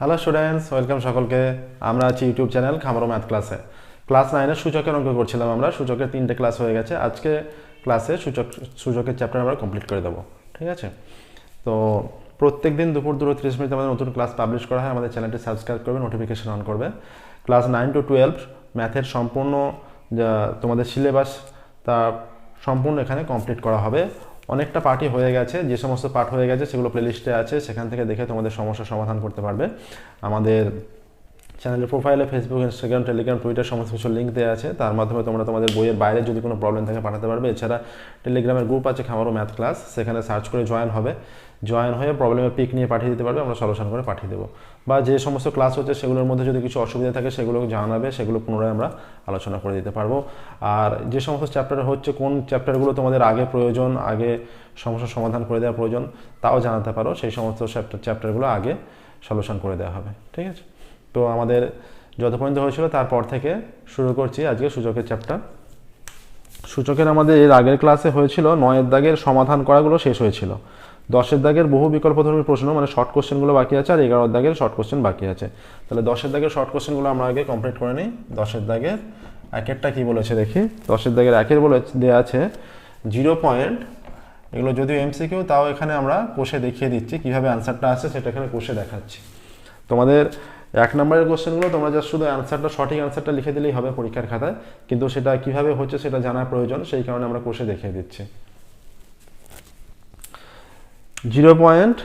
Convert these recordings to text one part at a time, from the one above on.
Hello students welcome সকলকে। আমরা আছি ইউটিউব চ্যানেল খামারো ম্যাথ ক্লাসে ক্লাস নাইনের সূচকের অঙ্ক করছিলাম আমরা, সূচকের তিনটে ক্লাস হয়ে গেছে। আজকে ক্লাসে সূচক, সূচকের চ্যাপ্টার আমরা কমপ্লিট করে দেবো। ঠিক আছে? তো প্রত্যেক দিন দুপুর দুটো তিরিশ মিনিট আমাদের নতুন ক্লাস পাবলিশ করা হয়, আমাদের চ্যানেলটি সাবস্ক্রাইব করবে নোটিফিকেশন অন করবে ক্লাস নাইন টু টুয়েলভ ম্যাথের সম্পূর্ণ তোমাদের সিলেবাস তা সম্পূর্ণ এখানে কমপ্লিট করা হবে। অনেকটা পার্টি হয়ে গেছে, যে সমস্ত পার্ট হয়ে গেছে সেগুলো প্লেলিস্টে আছে, সেখান থেকে দেখে তোমাদের সমস্যার সমাধান করতে পারবে। আমাদের চ্যানেলের প্রোফাইলে ফেসবুক ইনস্টাগ্রাম টেলিগ্রাম টুইটার সমস্ত কিছু লিঙ্ক দেওয়া আছে। তার মাধ্যমে তোমরা তোমাদের বইয়ের বাইরে যদি কোনো প্রবলেম থাকে পাঠাতে পারবে। এছাড়া টেলিগ্রামের গ্রুপ আছে খামারও ম্যাথ ক্লাস সেখানে সার্চ করে জয়েন হবে। জয়েন হয়ে প্রবলেমের পিক নিয়ে পাঠিয়ে দিতে পারবে। আমরা সলিউশন করে পাঠিয়ে দেবো। বা যে সমস্ত ক্লাস হচ্ছে সেগুলোর মধ্যে যদি কিছু অসুবিধা থাকে সেগুলো জানাবে। সেগুলো পুনরায় আমরা আলোচনা করে দিতে পারব। আর যে সমস্ত চ্যাপ্টার হচ্ছে, কোন চ্যাপ্টারগুলো তোমাদের আগে প্রয়োজন, আগে সমস্যার সমাধান করে দেওয়া প্রয়োজন, তাও জানাতে পারো। সেই সমস্ত চ্যাপ্টার চ্যাপ্টারগুলো আগে সলিউশন করে দেওয়া হবে। ঠিক আছে? তো আমাদের যত পর্যন্ত হয়েছিল, তারপর থেকে শুরু করছি আজকে সূচকের চ্যাপ্টার সূচকের আমাদের এর আগের ক্লাসে হয়েছিল, নয়ের দাগের সমাধান করাগুলো শেষ হয়েছিল। দশের দাগের বহু বিকল্প বিকল্পধর্মী প্রশ্ন মানে শর্ট কোশ্চেনগুলো বাকি আছে, আর এগারোর দাগের শর্ট কোশ্চেন বাকি আছে। তাহলে দশের দাগের শর্ট কোশ্চেনগুলো আমরা আগে কমপ্লিট করে নিই। দশের দাগের একেরটা কি বলেছে দেখি? দশের দাগের একের বলে দেওয়া আছে জিরো পয়েন্ট এগুলো যদিও এমসিকিউ তাও এখানে আমরা কোষে দেখিয়ে দিচ্ছি, কীভাবে অ্যান্সারটা আসছে সেটা এখানে কোষে দেখাচ্ছি। তোমাদের এক নম্বরের কোশ্চেনগুলো তোমরা জাস্ট শুধু অ্যান্সারটা সঠিক অ্যান্সারটা লিখে দিলেই হবে পরীক্ষার খাতায়। কিন্তু সেটা কীভাবে হচ্ছে সেটা জানার প্রয়োজন, সেই কারণে আমরা কোষে দেখিয়ে দিচ্ছি। Zero point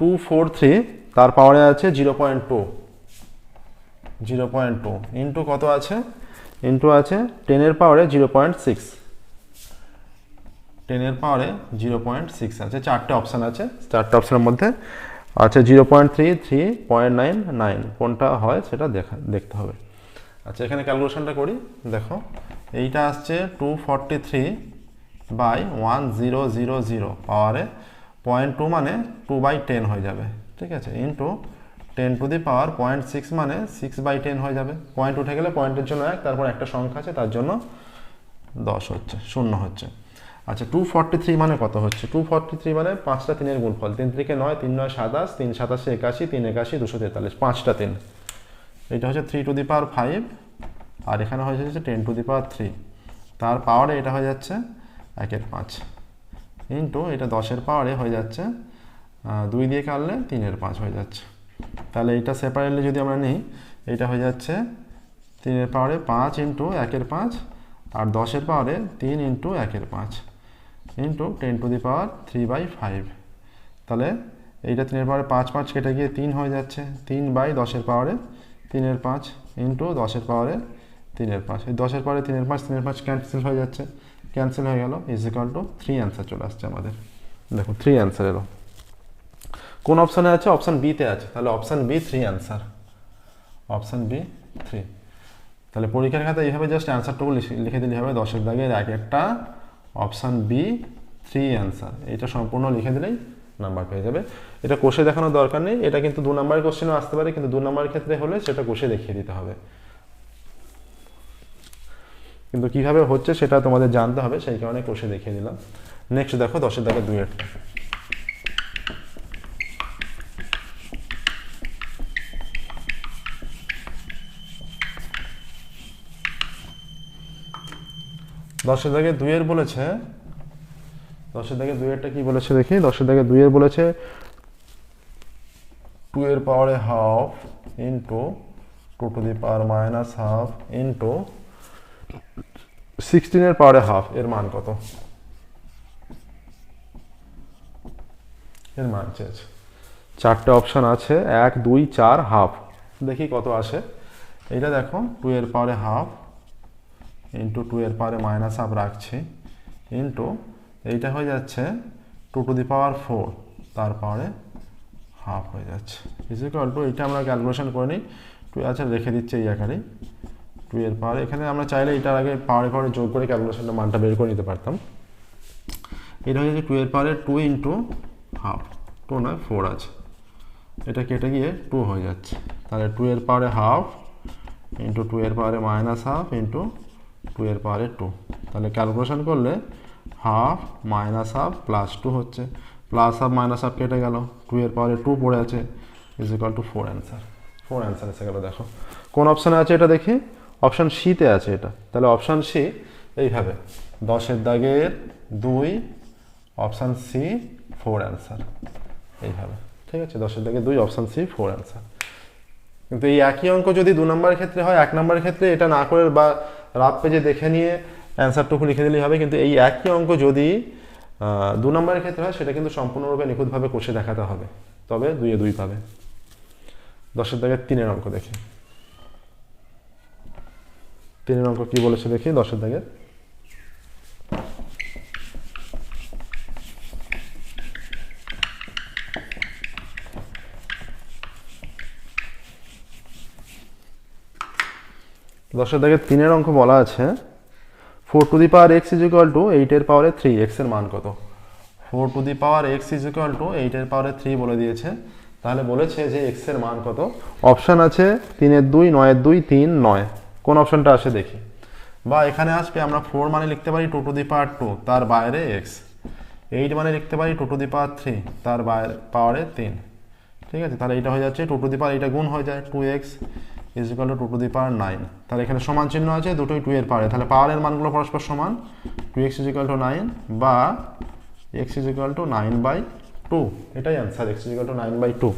two four three, তার পাওয়ারে আছে zero point two. Zero point two. Into কত আছে? ইন্টু আছে টেনের পাওয়ারে জিরো পয়েন্ট সিক্স টেনের পাওয়ারে জিরো পয়েন্ট সিক্স আছে। চারটে অপশান আছে। চারটে অপশানের মধ্যে আচ্ছা zero point three three point nine nine কোনটা হয় সেটা দেখা দেখতে হবে। আচ্ছা এখানে ক্যালকুলেশনটা করি। দেখো, এইটা আসছে two forty three by one zero zero zero পাওয়ারে পয়েন্ট টু মানে টু বাই টেন হয়ে যাবে। ঠিক আছে into ten to the power point six মানে সিক্স বাই টেন হয়ে যাবে। পয়েন্ট উঠে গেলে পয়েন্টের জন্য এক, তারপর একটা সংখ্যা আছে, তার জন্য দশ হচ্ছে, শূন্য হচ্ছে। আচ্ছা টু থ্রি মানে কত হচ্ছে? টু থ্রি মানে পাঁচটা তিনের গুণফল। তিন থেকে নয়, তিন নয় সাতাশ, তিন সাতাশে একাশি, তিন একাশি, দুশো তেতাল্লিশ, পাঁচটা তিন। এটা হচ্ছে three to the power five আর এখানে হয়ে যাচ্ছে ten to the power three তার পাওয়ারে এটা হয়ে যাচ্ছে একের পাঁচ। ইন্টু এটা দশের পাওয়ারে হয়ে যাচ্ছে দুই দিয়ে কাটলে তিনের পাঁচ হয়ে যাচ্ছে। তাহলে এইটা সেপারেটলি যদি আমরা নিই এইটা হয়ে যাচ্ছে তিনের পাওয়ারে পাঁচ ইন্টু একের পাঁচ, আর দশের পাওয়ারে তিন ইন্টু একের পাঁচ। Into ten to the power three by five তাহলে এইটা তিনের পাওয়ারে পাঁচ পাঁচ কেটে গিয়ে তিন হয়ে যাচ্ছে। তিন বাই দশের পাওয়ারে তিনের পাঁচ ইন্টু দশের পাওয়ারে তিনের পাঁচ। এই দশের পাওয়ারে তিনের পাঁচ তিনের পাঁচ ক্যান্সেল হয়ে যাচ্ছে। ক্যান্সেল হয়ে গেল is equal to three answer চলে আসছে আমাদের। দেখো থ্রি অ্যান্সার এলো। কোন অপশানে আছে? অপশান বিতে আছে। তাহলে option B three answer option B three তাহলে পরীক্ষার খাতায় এইভাবে জাস্ট অ্যান্সারটুকু লিখে দিলে হবে। দশের দাগের এক একটা অপশান বি থ্রি অ্যান্সার এটা সম্পূর্ণ লিখে দিলেই নাম্বার পেয়ে যাবে। এটা কোষে দেখানোর দরকার নেই। এটা কিন্তু দু নাম্বার কোশ্চেনও আসতে পারে, কিন্তু দু নম্বরের ক্ষেত্রে হলে সেটা কোষে দেখিয়ে দিতে হবে। কিন্তু কীভাবে হচ্ছে সেটা তোমাদের জানতে হবে, সেই কারণে কোষে দেখিয়ে দিলাম। নেক্সট দেখো, দশের দাগে দুয়ের দশের দাগে দুইয়ের বলেছে, দশের দাগে দুইয়েরটা কি বলেছে দেখি, দশের দাগে দুইয়ের বলেছে টু এর পাওয়ারে half into two to the power minus half into সিক্সটিনের পাওয়ারে হাফ, এর মান কত? এর মান চেয়েছে। চারটে অপশান আছে, এক, দুই, চার, হাফ। দেখি কত আসে। এইটা দেখো টু এর পাওয়ারে হাফ ইন্টু টু এর পাওয়ারে মাইনাস হাফ রাখছি। ইন্টু এইটা হয়ে যাচ্ছে two to the power four তার পাওয়ারে হাফ হয়ে যাচ্ছে। ইজিক্যাল টু এইটা আমরা ক্যালকুলেশন করে নিই। টু আছে, রেখে দিচ্ছে এই আকারেই টু এর পাওয়ার, এখানে আমরা চাইলে এটার আগে পাওয়ারে পাওয়ারে যোগ করে ক্যালকুলেশনটা মানটা বের করে নিতে পারতাম। এটা হয়ে যাচ্ছে টু এর পাওয়ারে টু ইন্টু হাফ টু নয় ফোর আছে। এটা কেটে গিয়ে টু হয়ে যাচ্ছে। তাহলে টু এর পাওয়ারে হাফ ইন্টু টু এর পাওয়ারে মাইনাস হাফ ইন্টু টু এর পাওয়ারে টু তাহলে ক্যালকুলেশন করলে half minus half plus two হচ্ছে। প্লাস হাফ মাইনাস হাফ কেটে গেল। টু এর পাওয়ারে টু পড়ে আছে। Is equal to four answer four answer এসে গেল, দেখো। কোন অপশানে আছে এটা দেখি? অপশান সিতে আছে এটা। তাহলে অপশান সি এইভাবে। দশের দাগের দুই অপশান সি ফোর অ্যান্সার এইভাবে। ঠিক আছে? দশের দাগের দুই অপশান সি ফোর অ্যান্সার কিন্তু এই একই অঙ্ক যদি দু নম্বরের ক্ষেত্রে হয়, এক নম্বরের ক্ষেত্রে এটা না করে বা রাত পেজে দেখে নিয়ে অ্যান্সারটুকু লিখে দিলেই হবে, কিন্তু এই একই অঙ্ক যদি দু নম্বরের ক্ষেত্রে হয়, সেটা কিন্তু সম্পূর্ণরূপে নিখুঁতভাবে কষে দেখাতে হবে। তবে দুইয়ে দুই পাবে। দশের দাগের তিনের অঙ্ক দেখি। তিনের অঙ্ক কি বলেছে দেখি, দশের দাগের দশের দাগের তিনের অঙ্ক বলা আছে। Four to the power x is equal to এইটের পাওয়ারে থ্রি এক্সের মান কত? Four to the power x is equal to এইটের পাওয়ারে থ্রি বলে দিয়েছে। তাহলে বলেছে যে এক্সের মান কত? অপশান আছে তিনের দুই, নয়ের দুই, তিন, নয়। কোন অপশানটা আসে দেখি। বা এখানে আসবে আমরা ফোর মানে লিখতে পারি two to the power two তার বাইরে এক্স এইট মানে লিখতে পারি two to the power three তার বাইরে পাওয়ারে তিন। ঠিক আছে? তাহলে এটা হয়ে যাচ্ছে টু টু দি পাওয়ার এটা গুণ হয়ে যায় two x is equal to two to the power nine তাহলে এখানে সমান চিহ্ন আছে, দুটোই টু এর পাওয়ারে তাহলে পাওয়ারের মানগুলো পরস্পর সমান। Two x is equal to nine বা x is equal to nine by two এটাই answer x is equal to nine by two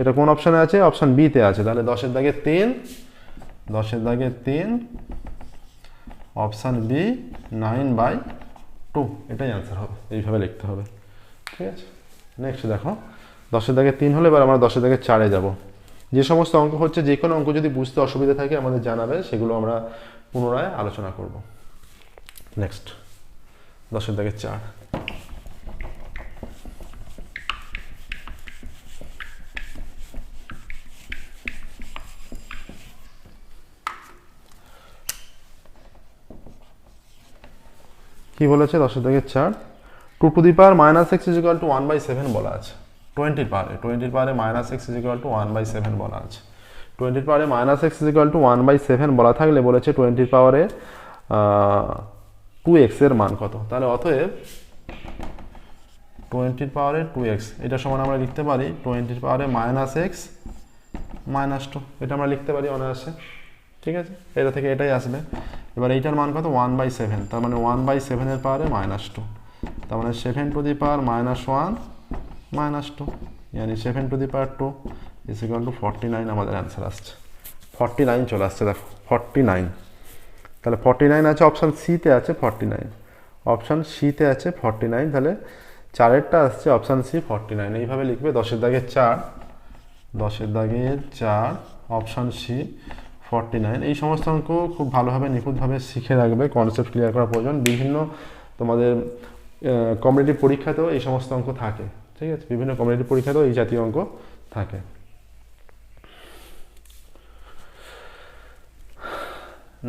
এটা কোন অপশানে আছে? অপশান বিতে আছে। তাহলে দশের দাগে তিন, দশের দাগে তিন। Option B nine by two এটাই অ্যান্সার হবে। এইভাবে লিখতে হবে। ঠিক আছে? নেক্সট দেখো। দশের দাগে তিন হলে এবার আমরা দশের দাগে চারে যাব। যে সমস্ত অঙ্ক হচ্ছে, যে কোনো অঙ্ক যদি বুঝতে অসুবিধা থাকে, আমাদের জানাবে, সেগুলো আমরা পুনরায় আলোচনা করব। নেক্সট দশের দাগে চার। কি বলেছে দশের দাগে চার? Two to the power minus x is to one by seven বলা আছে। টোয়েন্টির পাওয়ারে টোয়েন্টির পাওয়ারে minus x is equal to one by seven বলা আছে। টোয়েন্টির পাওয়ারে minus x is equal to one by seven বলা থাকলে বলেছে টোয়েন্টির পাওয়ারে টু এক্সের মান কত? তাহলে অতএব টোয়েন্টির পাওয়ারে টু এক্স এটা সমান আমরা লিখতে পারি টোয়েন্টির পাওয়ারে মাইনাস এক্স মাইনাস টু এটা আমরা লিখতে পারি অনায়াসে, ঠিক আছে? এটা থেকে এটাই আসবে। এবার এইটার মান কত? ওয়ান বাই সেভেন তার মানে ওয়ান বাই সেভেনের পাওয়ারে মাইনাস টু তার মানে seven to the power minus one minus two ইয়ানি seven to the power two is equal to forty nine আমাদের অ্যান্সার আসছে। ফর্টি নাইন চলে আসছে, দেখো ফর্টি নাইন তাহলে ফর্টি নাইন আছে অপশান সিতে আছে ফর্টি নাইন অপশান সিতে আছে ফর্টি নাইন তাহলে চারেরটা আসছে অপশান সি ফর্টি নাইন এইভাবে লিখবে দশের দাগের চার, দশের দাগের চার অপশান সি ফর্টি নাইন এই সমস্ত অঙ্ক খুব ভালোভাবে, নিখুঁতভাবে শিখে রাখবে কনসেপ্ট ক্লিয়ার করা প্রয়োজন। বিভিন্ন তোমাদের কম্পিটিটিভ পরীক্ষাতেও এই সমস্ত অঙ্ক থাকে। ঠিক আছে? বিভিন্ন কম্পিটিটিভ পরীক্ষাতেও এই জাতীয় অঙ্ক থাকে।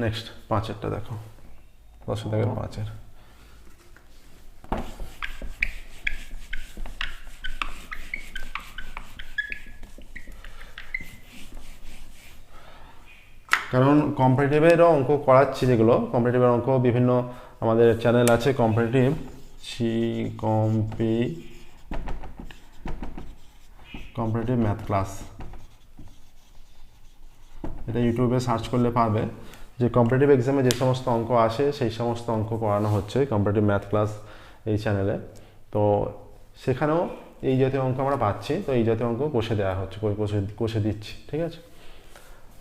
নেক্সট পাঁচেরটা দেখো। দশের দাগের পাঁচের। কারণ কম্পিটিটিভেরও অঙ্ক করাচ্ছি যেগুলো কম্পিটিটিভের অঙ্ক বিভিন্ন আমাদের চ্যানেল আছে কম্পিটিটিভ সি কম্পি কম্পিটিটিভ ম্যাথ ক্লাস এটা ইউটিউবে সার্চ করলে পাবে যে কম্পিটিটিভ এক্সামে যে সমস্ত অঙ্ক আসে, সেই সমস্ত অঙ্ক করানো হচ্ছে কম্পিটিটিভ ম্যাথ ক্লাস এই চ্যানেলে তো সেখানেও এই জাতীয় অঙ্ক আমরা পাচ্ছি, তো এই জাতীয় অঙ্ক কষে দেওয়া হচ্ছে কষে কষে দিচ্ছি, ঠিক আছে?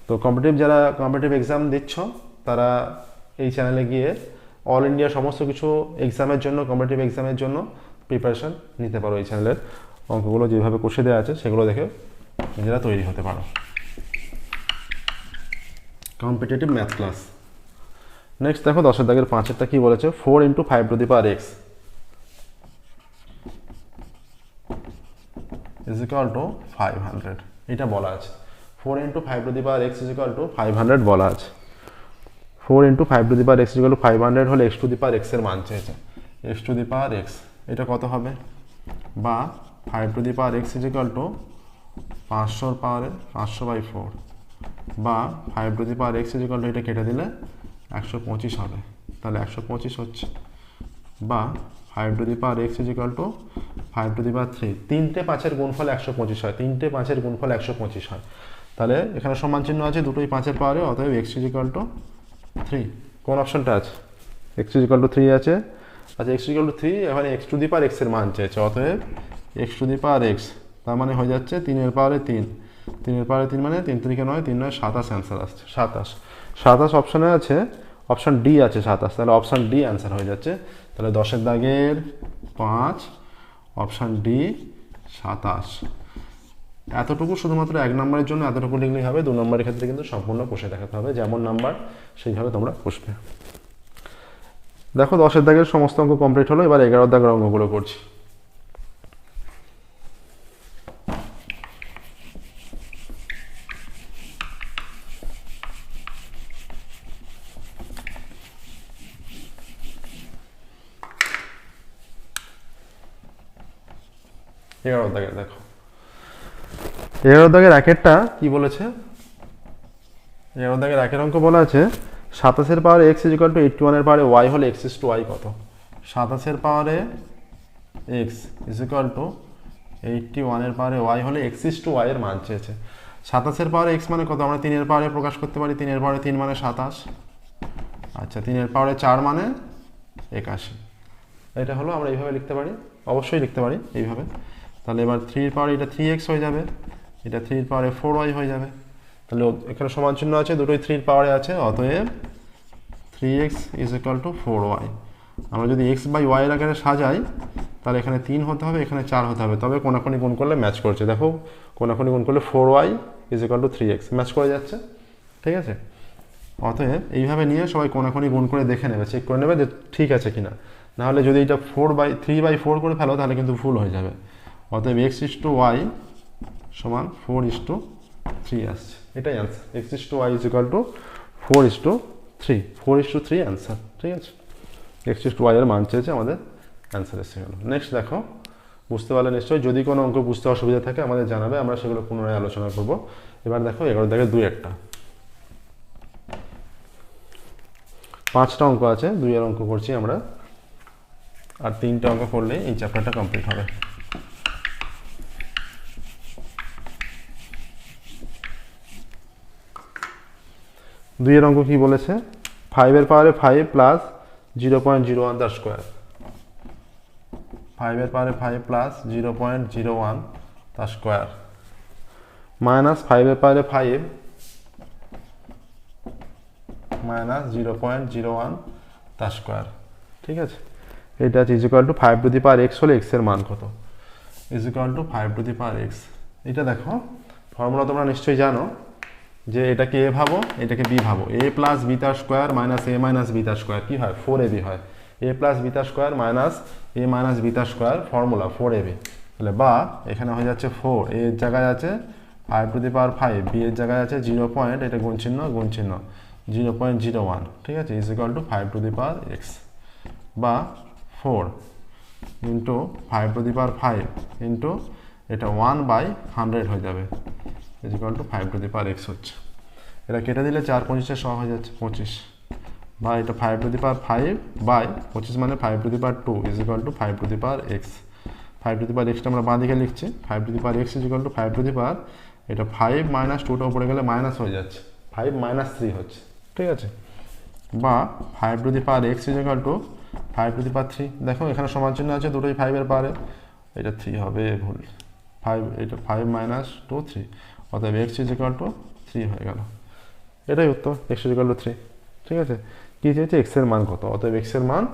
তো কম্পিটিটিভ যারা কম্পিটিটিভ এক্সাম দিচ্ছ, তারা এই চ্যানেলে গিয়ে অল ইন্ডিয়া সমস্ত কিছু এক্সামের জন্য কম্পিটিটিভ এক্সামের জন্য প্রিপারেশন নিতে পারো এই চ্যানেলের অঙ্কগুলো যেভাবে কষে দেওয়া আছে সেগুলো দেখে নিজেরা তৈরি হতে পারো। কম্পিটিটিভ ম্যাথ ক্লাস নেক্সট দেখো দশের দাগের পাঁচেরটা কি বলেছে? Four into five to the power x is equal to five hundred এটা বলা আছে। Four into five to the power x is equal to five hundred বলা আছে। Four into five to the power x equal to five hundred হলে x to the power এক্সের মান চেয়েছে। X to the power x এটা কত হবে? বা five to the power x is equal to পাঁচশোর পাওয়ারে পাঁচশো বাই ফোর বা five to the power x is equal to এটা কেটে দিলে একশো পঁচিশ হবে। তাহলে একশো পঁচিশ হচ্ছে। বা five to the power x is equal to five to the power three তিনটে পাঁচের গুণফল একশো পঁচিশ হয়। তিনটে পাঁচের গুণফল একশো পঁচিশ হয়। তাহলে এখানে সমান চিহ্ন আছে, দুটোই পাঁচের পাওয়ারে অতএব x is equal to three কোন অপশনটা আছে? এক্স ইজ টু থ্রি আছে। আচ্ছা এক্স ইকাল টু থ্রি এখানে এক্স টু দি পাওয়ার এক্সের মান চেয়েছে। অতএব x to the power x তার মানে হয়ে যাচ্ছে তিনের পাওয়ারে তিন। তিনের পাওয়ারে তিন মানে তিন তিরিকে নয়, তিন নয়, সাতাশ অ্যান্সার আসছে, সাতাশ। সাতাশ অপশানে আছে অপশান ডি আছে সাতাশ, তাহলে অপশান ডি অ্যান্সার হয়ে যাচ্ছে। তাহলে দশের দাগের পাঁচ অপশান ডি সাতাশ। এতটুকু শুধুমাত্র এক নম্বরের জন্য এতটুকু লিখলেই হবে, দু নম্বরের ক্ষেত্রে কিন্তু সম্পূর্ণ কষে দেখাতে হবে, যেমন নাম্বার সেইভাবে তোমরা কষবে। দেখো দশের দাগের সমস্ত অঙ্ক কমপ্লিট হলো, এবার এগারো দাগের অঙ্কগুলো করছি। এগারো দাগের দেখো। এগারো দাগের একেরটা কি বলেছে? এগারো দাগের একের অঙ্ক বলা আছে, সাতাশের পাওয়ারে এক্স ইজিকাল টু এইটটি ওয়ানের পাওয়ারে ওয়াই হলে এক্স ইস টু ওয়াই কত? সাতাশের পাওয়ারে এক্স ইজিকাল টু এইটটি ওয়ানের পাওয়ারে ওয়াই হলে এক্স ইস টু ওয়াই এর মান চেয়েছে। সাতাশের পাওয়ারে এক্স মানে কত? আমরা তিনের পাওয়ারে প্রকাশ করতে পারি, তিনের পাওয়ারে তিন মানে সাতাশ। আচ্ছা তিনের পাওয়ারে চার মানে একাশি। এটা হলো আমরা এইভাবে লিখতে পারি, অবশ্যই লিখতে পারি এইভাবে। তাহলে এবার থ্রির পাওয়ার এটা থ্রি এক্স হয়ে যাবে। এটা থ্রির পাওয়ারে ফোর ওয়াই হয়ে যাবে। তাহলে এখানে সমান চিহ্ন আছে, দুটোই থ্রির পাওয়ারে আছে, অতএব three x is equal to four y আমরা যদি এক্স বাই ওয়াইয়ের আকারে সাজাই, তাহলে এখানে তিন হতে হবে, এখানে চার হতে হবে। তবে কোনাকুনি গুণ করলে ম্যাচ করছে। দেখো, কোনাকুনি গুণ করলে four y is equal to three x match করে যাচ্ছে। ঠিক আছে? অতএব এইভাবে নিয়ে সবাই কোনাকুনি গুণ করে দেখে নেবে চেক করে নেবে যে ঠিক আছে কিনা। নাহলে যদি এটা four by three by four করে ফেলো, তাহলে কিন্তু ভুল হয়ে যাবে। অতএব এক্স ইস টু ওয়াই সমান ফোর ইস টু থ্রি আসছে। এটাই answer x is to y is equal to four is to three four is to three answer ঠিক আছে? এক্স ইস টু ওয়াই এর মান চেয়েছে আমাদের অ্যান্সার এসে গেল নেক্সট দেখো, বুঝতে পারলে নিশ্চয়ই। যদি কোনো অঙ্ক বুঝতে অসুবিধা থাকে, আমাদের জানাবে। আমরা সেগুলো পুনরায় আলোচনা করব। এবার দেখো, এগারো দেখে দুই একটা। পাঁচটা অঙ্ক আছে। দুইয়ের অঙ্ক করছি আমরা। আর তিনটা অঙ্ক করলে এই চ্যাপ্টারটা কমপ্লিট হবে। দুইয়ের অঙ্ক কি বলেছে? ফাইভের পাওয়ারে five plus zero point zero one তার স্কোয়ার ফাইভের পাওয়ারে five plus zero point zero one তার স্কোয়ার মাইনাস ফাইভের পাওয়ারে five minus zero point zero one তার স্কোয়ার ঠিক আছে? এটা আছে is equal to five to the power x হলে এক্সের মান কত? Is equal to five to the power x এটা দেখো ফর্মুলা তোমরা নিশ্চয়ই জানো। যে এটাকে এ ভাবো, এটাকে বি ভাবো। এ প্লাস বি তার square minus A minus B তার স্কোয়ার কী হয়? ফোর এ বি হয়। এ প্লাস বি তার square minus A minus B তার square formula four A B তাহলে বা এখানে হয়ে যাচ্ছে ফোর এর জায়গায় আছে five to the power five B এর জায়গায় আছে জিরো পয়েন্ট এটা গুণ চিহ্ন গুণ চিহ্ন। জিরো পয়েন্ট জিরো ওয়ান ঠিক আছে? Is equal to five to the power x বা four into five to the power five into এটা ওয়ান বাই হান্ড্রেড হয়ে যাবে। Is equal to five to the power x হচ্ছে। এটা কেটে দিলে চার পঁচিশে শ হয়ে যাচ্ছে পঁচিশ। বা এটা five to the power five by পঁচিশ মানে five to the power two is equal to five to the power x five to the power extra আমরা বাঁ দিকে লিখছি। Five to the power x is equal to five to the power এটা five minus টুটা উপরে গেলে minus হয়ে যাচ্ছে। ফাইভ মাইনাস থ্রি হচ্ছে। ঠিক আছে? বা five to the power x is equal to five to the power three দেখো এখানে সমান চিহ্ন আছে, দুটোই ফাইভের পারে। এটা থ্রি হবে, ভুল। ফাইভ এটা ফাইভ মাইনাস টু থ্রি অতএব x is equal to three হয়ে গেল। এটাই উত্তর x is equal to three ঠিক আছে? কী চেয়েছে এক্সের মান কত? অতএব এক্সের মান,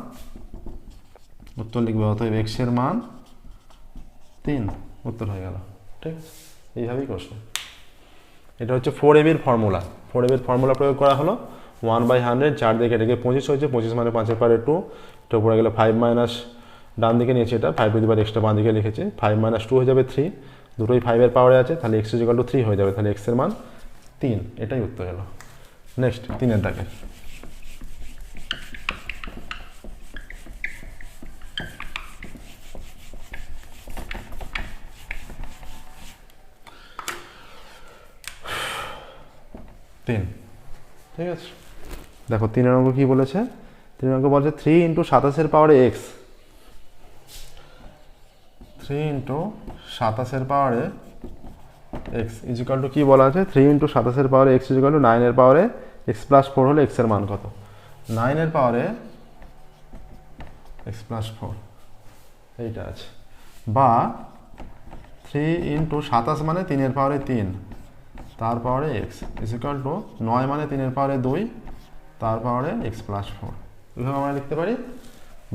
উত্তর লিখবে অতএব এক্সের মান তিন। উত্তর হয়ে গেল। ঠিক আছে? এইভাবেই প্রশ্ন এটা হচ্ছে ফোর এবির ফর্মুলা ফোর এবির ফর্মুলা প্রয়োগ করা হলো। ওয়ান বাই হান্ড্রেড চার দিকে এটাকে পঁচিশ হয়েছে। পঁচিশ মানে পাঁচের পারে টু এটা উপরে গেলে ফাইভ মাইনাস ডান দিকে নিয়েছে এটা। ফাইভ টু দি পাওয়ার এক্সট্রা বাঁ দিকে লিখেছে। ফাইভ মাইনাস টু হয়ে যাবে থ্রি দুটোই ফাইভের পাওয়ারে আছে, তাহলে এক্স ইজিকাল টু থ্রি হয়ে যাবে, তাহলে এক্সের মান তিন। এটাই উত্তর এলো নেক্সট তিনের দাগে। তিন। ঠিক আছে? দেখো, তিনের অঙ্ক কি বলেছে? তিনের অঙ্ক বলছে থ্রি ইন্টু সাতাশের পাওয়ারে এক্স থ্রি ইন্টু সাতাশের পাওয়ারে এক্স ইজিকাল টু কী বলা আছে? থ্রি ইন্টু সাতাশের পাওয়ারে এক্স ইজিকাল টু নাইনের পাওয়ারে এক্স প্লাস ফোর হলে এক্সের মান কত? নাইনের পাওয়ারে এক্স প্লাস ফোর এইটা আছে। বা থ্রি ইন্টু সাতাশ মানে তিনের পাওয়ারে তিন, তার পাওয়ারে এক্স ইজিকাল টু নয় মানে তিনের পাওয়ারে দুই, তার পাওয়ারে এক্স প্লাস ফোর এইভাবে আমরা লিখতে পারি।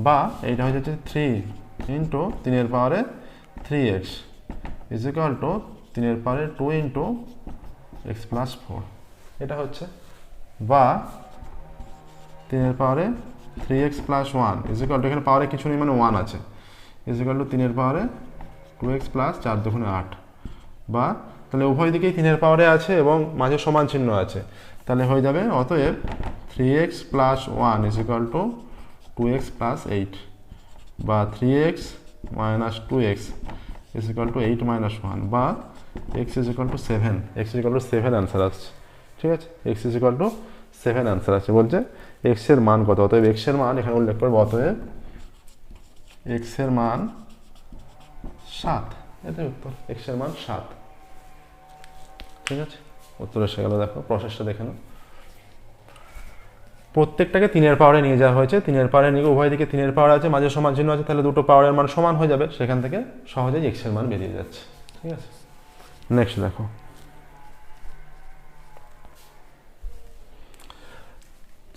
বা এইটা যাচ্ছে থ্রি ইন্টু তিনের পাওয়ারে থ্রি এক্স ইজিকাল টু তিনের পাওয়ারে two into x plus four এটা হচ্ছে বা তিনের পাওয়ারে three x plus one is equal to এখানে পাওয়ারে কিছু নেই মানে ওয়ান আছে। ইজিকাল টু তিনের পাওয়ারে টু এক্স প্লাস চার দুগুণে আট। বা তাহলে উভয় দিকেই তিনের পাওয়ারে আছে এবং মাঝে সমান চিহ্ন আছে। তাহলে হয়ে যাবে, অতএব three x plus one is equal to two x plus eight বা three x minus two x is equal to eight minus one বা x is equal to seven x is equal to seven answer আসছে। ঠিক আছে? X is equal to seven answer আছে বলছে এক্সের মান কত? অতএব এক্সের মান এখানে উল্লেখ করব। অতএব এক্সের মান সাত। এটাই উত্তর। এক্সের মান সাত। ঠিক আছে? উত্তর এসে গেল। দেখো প্রসেসটা দেখে নাও। প্রত্যেকটাকে তিনের পাওয়ারে নিয়ে যাওয়া হয়েছে। তিনের পাওয়ারে নিয়ে উভয় দিকে তিনের পাওয়ার আছে, মাঝে সমান চিহ্ন আছে, তাহলে দুটো পাওয়ারের মান সমান হয়ে যাবে। সেখান থেকে সহজেই এক্সের মান বেরিয়ে যাচ্ছে। ঠিক আছে? নেক্সট দেখো।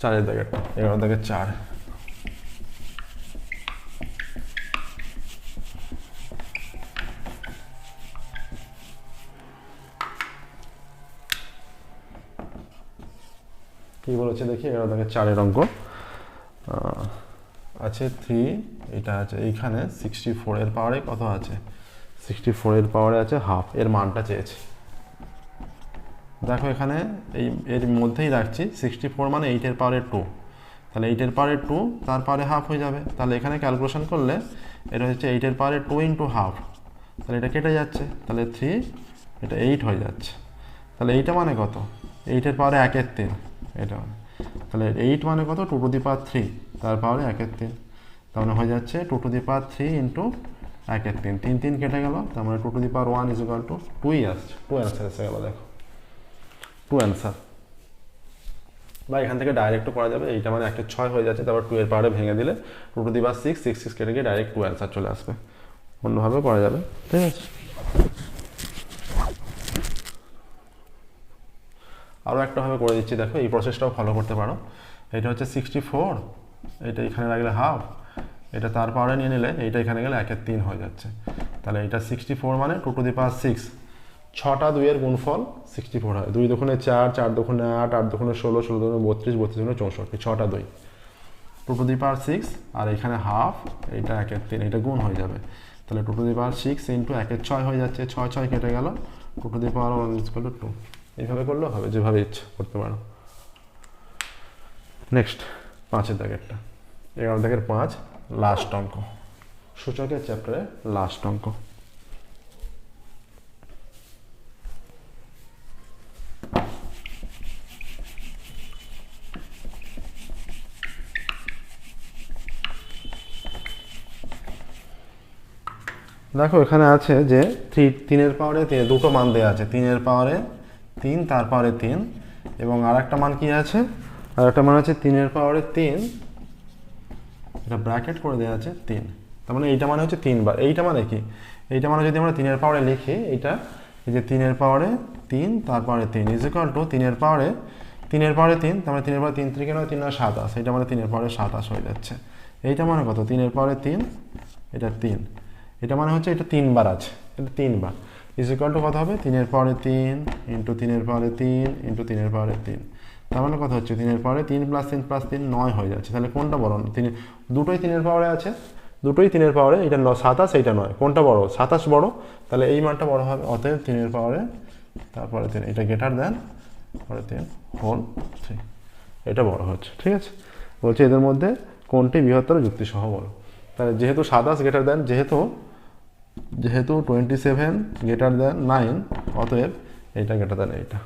চারের দাগেরটা এগারো দাগের চার। কি বলেছে দেখি? এগারো থেকে চারের অঙ্ক। আছে থ্রি এটা আছে এইখানে সিক্সটি ফোরের পাওয়ারে কত আছে? সিক্সটি ফোরের পাওয়ারে আছে হাফ এর মানটা চেয়েছে। দেখো এখানে এই, এর মধ্যেই রাখছি সিক্সটি ফোর মানে এইটের পাওয়ারে টু তাহলে এইটের পাওয়ারে টু তার পাওয়ারে হাফ হয়ে যাবে। তাহলে এখানে ক্যালকুলেশন করলে এটা হচ্ছে এইটের পাওয়ারে টু ইন্টু হাফ তাহলে এটা কেটে যাচ্ছে। তাহলে থ্রি এটা এইট হয়ে যাচ্ছে। তাহলে এইটা মানে কত? এইটের পাওয়ারে একের তিন। এটা মানে তাহলে এইট মানে কত? Two to the power three তার পাওয়ারে একের তিন। তার মানে হয়ে যাচ্ছে two to the power three into একের তিন। তিন তিন কেটে গেল। তার মানে two to the power one is equal to টুই আসছে টু অ্যান্সার এসে গেলো, দেখো। টু অ্যান্সার বা এখান থেকে ডাইরেক্টও করা যাবে। এইটা মানে একটা ছয় হয়ে যাচ্ছে, তারপর টু এর পাওয়ারে ভেঙে দিলে two to the power six six six কেটে গিয়ে ডাইরেক্ট টু অ্যান্সার চলে আসবে। অন্যভাবেও করা যাবে। ঠিক আছে? আরও একটাভাবে করে দিচ্ছি, দেখো, এই প্রসেসটাও ফলো করতে পারো। এটা হচ্ছে সিক্সটি ফোর এটা এখানে লাগলে হাফ এটা তার পাওয়ারে নিয়ে নিলে এইটা এখানে গেলে একের তিন হয়ে যাচ্ছে। তাহলে এটা সিক্সটি ফোর মানে two to the power six ছটা দুইয়ের গুণফল সিক্সটি ফোর হয়। দুই দোকানে চার চার দোকানে আট আট দোকানে ষোলো ষোলো দোকানে বত্রিশ বত্রিশ দোকানে চৌষট্টি, ছটা দুই। Two to the power six আর এখানে হাফ এইটা একের তিন, এটা গুণ হয়ে যাবে। তাহলে two to the power six into একের ছয় হয়ে যাচ্ছে, ছয় ছয় কেটে গেল। Two to the power one is two এইভাবে করলেও হবে, যেভাবে ইচ্ছা করতে পারো। নেক্সট পাঁচের দাগেরটা। এগারো দাগের পাঁচ লাস্ট অঙ্ক। সূচকের চ্যাপ্টারে লাস্ট অঙ্ক। দেখো, এখানে আছে যে, থ্রি, তিনের পাওয়ারে দুটো মান দেওয়া আছে। তিনের পাওয়ারে তিন, তার পাওয়ারে তিন, এবং আর একটা মান কি আছে? আর একটা মান আছে তিনের পাওয়ারে তিন। এটা ব্র্যাকেট করে দেওয়া আছে তিন। তার মানে এইটা মানে হচ্ছে তিনবার। এইটা মানে কি? এইটা মানে যদি আমরা তিনের পাওয়ারে লিখি, এইটা এই যে তিনের পাওয়ারে তিন, তার পাওয়ারে তিন। ইজ ইকাল টু তিনের পাওয়ারে তিনের পাওয়ারে তিন, তার মানে তিনের পাওয়ারে তিন থেকে নয়, তিন নয় সাতাশ এইটা মানে তিনের পাওয়ারে সাতাশ হয়ে যাচ্ছে। এইটা মানে কত? তিনের পাওয়ারে তিন, এটা তিন। এটা মানে হচ্ছে এটা তিনবার আছে। এটা তিনবার। ইজ ইকাল টু কত হবে? তিনের পাওয়ারে তিন ইন্টু তিনের পাওয়ারে তিন ইন্টু তিনের পাওয়ারে তিন। তার মানে কথা হচ্ছে? তিনের পাওয়ারে তিন প্লাস তিন প্লাস তিন নয় হয়ে যাচ্ছে। তাহলে কোনটা বড় তিন দুটোই তিনের পাওয়ারে আছে। দুটোই তিনের পাওয়ারে, এটা ন, সাতাশ, এইটা নয়। কোনটা বড়? সাতাশ বড়। তাহলে এই মানটা বড় হবে অতএব তিনের পাওয়ারে, তারপরে তিন, এটা গেটার দেন পরে তিন হোল থ্রি এটা বড় হচ্ছে, ঠিক আছে? বলছে এদের মধ্যে কোনটি বৃহত্তর যুক্তিসহ বলো তাহলে যেহেতু সাতাশ গেটার দেন যেহেতু যেহেতু twenty seven greater than nine অতএব এইটা গেটার দেন এইটা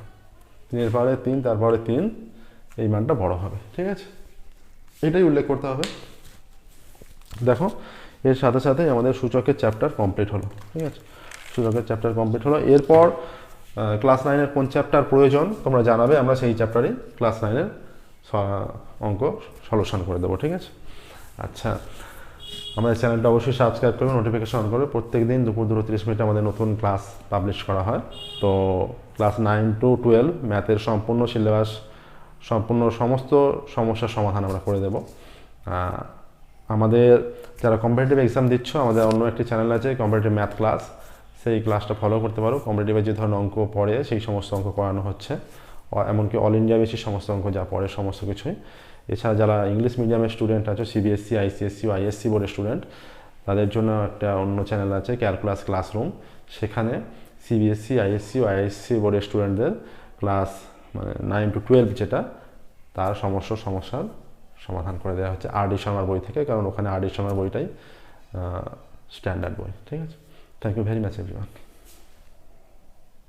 তিনের পাওয়ারে তিন তারপরে তিন, এই মানটা বড় হবে, ঠিক আছে? এটাই উল্লেখ করতে হবে। দেখো, এর সাথে সাথে আমাদের সূচকের চ্যাপ্টার কমপ্লিট হলো, ঠিক আছে? সূচকের চ্যাপ্টার কমপ্লিট হলো। এরপর ক্লাস নাইনের কোন চ্যাপ্টার প্রয়োজন, তোমরা জানাবে, আমরা সেই চ্যাপ্টারই ক্লাস নাইনের অঙ্ক সলিউশন করে দেবো, ঠিক আছে? আচ্ছা আমাদের চ্যানেলটা অবশ্যই সাবস্ক্রাইব করবে নোটিফিকেশন অন করবে প্রত্যেক দিন দুপুর দুটো তিরিশ মিনিটে আমাদের নতুন ক্লাস পাবলিশ করা হয়। তো ক্লাস নাইন টু টুয়েলভ ম্যাথের সম্পূর্ণ সিলেবাস সম্পূর্ণ সমস্ত সমস্যার সমাধান আমরা করে দেব। আমাদের যারা কম্পিটিটিভ এক্সাম দিচ্ছ, আমাদের অন্য একটি চ্যানেল আছে কম্পিটিটিভ ম্যাথ ক্লাস সেই ক্লাসটা ফলো করতে পারো। কম্পিটিটিভের যে ধরনের অঙ্ক পড়ে, সেই সমস্ত অঙ্ক করানো হচ্ছে। এমনকি অল ইন্ডিয়া বেশি সমস্ত অঙ্ক যা পড়ে, সমস্ত কিছুই। এছাড়া যারা ইংলিশ মিডিয়ামের স্টুডেন্ট আছে সিবিএসসি আইসিএসসি আইএসসি বোর্ডের স্টুডেন্ট তাদের জন্য একটা অন্য চ্যানেল আছে ক্যালকুলাস ক্লাসরুম সেখানে সিবিএসসি আইএসসি ও আইএসসি বোর্ডের স্টুডেন্টদের ক্লাস মানে নাইন টু টুয়েলভ যেটা, তার সমস্যা সমস্যার সমাধান করে দেওয়া হচ্ছে আর ডি শর্মার বই থেকে, কারণ ওখানে আর ডি শর্মার বইটাই স্ট্যান্ডার্ড বই, ঠিক আছে? Thank you very much everyone